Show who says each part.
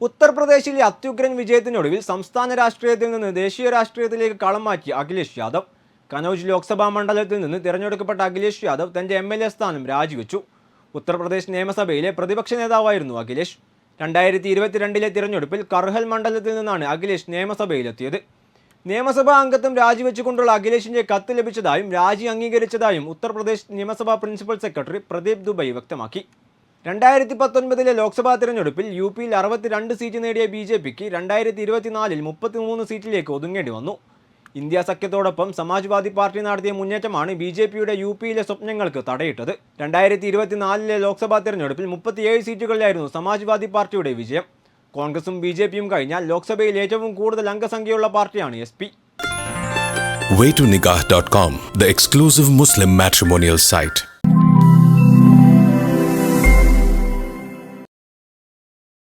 Speaker 1: ഉത്തർപ്രദേശിലെ അത്യുഗ്രൻ വിജയത്തിനൊടുവിൽ സംസ്ഥാന രാഷ്ട്രീയത്തിൽ നിന്ന് ദേശീയ രാഷ്ട്രീയത്തിലേക്ക് കളം മാറ്റി അഖിലേഷ് യാദവ്. കനൌജ് ലോക്സഭാ മണ്ഡലത്തിൽ നിന്ന് തിരഞ്ഞെടുക്കപ്പെട്ട അഖിലേഷ് യാദവ് തന്റെ എം എൽ എ സ്ഥാനം രാജിവെച്ചു. ഉത്തർപ്രദേശ് നിയമസഭയിലെ പ്രതിപക്ഷ നേതാവായിരുന്നു അഖിലേഷ്. രണ്ടായിരത്തി ഇരുപത്തിരണ്ടിലെ തിരഞ്ഞെടുപ്പിൽ കർഹൽ മണ്ഡലത്തിൽ നിന്നാണ് അഖിലേഷ് നിയമസഭയിലെത്തിയത്. നിയമസഭാ അംഗത്വം രാജിവെച്ചുകൊണ്ടുള്ള അഖിലേഷിന്റെ കത്ത് ലഭിച്ചതായും രാജി അംഗീകരിച്ചതായും ഉത്തർപ്രദേശ് നിയമസഭാ പ്രിൻസിപ്പൽ സെക്രട്ടറി പ്രദീപ് ദുബൈ വ്യക്തമാക്കി. രണ്ടായിരത്തി പത്തൊൻപതിലെ ലോക്സഭാ തിരഞ്ഞെടുപ്പിൽ യു പിയിൽ അറുപത്തിരണ്ട് സീറ്റ് നേടിയ ബി ജെ പിക്ക് രണ്ടായിരത്തി ഇരുപത്തിനാലിൽ മുപ്പത്തിമൂന്ന് സീറ്റിലേക്ക് ഒതുങ്ങേണ്ടി വന്നു. ഇന്ത്യ സഖ്യത്തോടൊപ്പം സമാജ്വാദി പാർട്ടി നടത്തിയ മുന്നേറ്റമാണ് ബി ജെ പിയുടെ യു പിയിലെ സ്വപ്നങ്ങൾക്ക് തടയിട്ടത്. രണ്ടായിരത്തി ഇരുപത്തിനാലിലെ ലോക്സഭാ തിരഞ്ഞെടുപ്പിൽ മുപ്പത്തിയേഴ് സീറ്റുകളിലായിരുന്നു സമാജ്വാദി പാർട്ടിയുടെ വിജയം. കോൺഗ്രസും ബി ജെ പിയും കഴിഞ്ഞാൽ ലോക്സഭയിൽ ഏറ്റവും കൂടുതൽ അംഗസംഖ്യയുള്ള പാർട്ടിയാണ് S P.
Speaker 2: Waytonikah.com, the exclusive Muslim matrimonial site.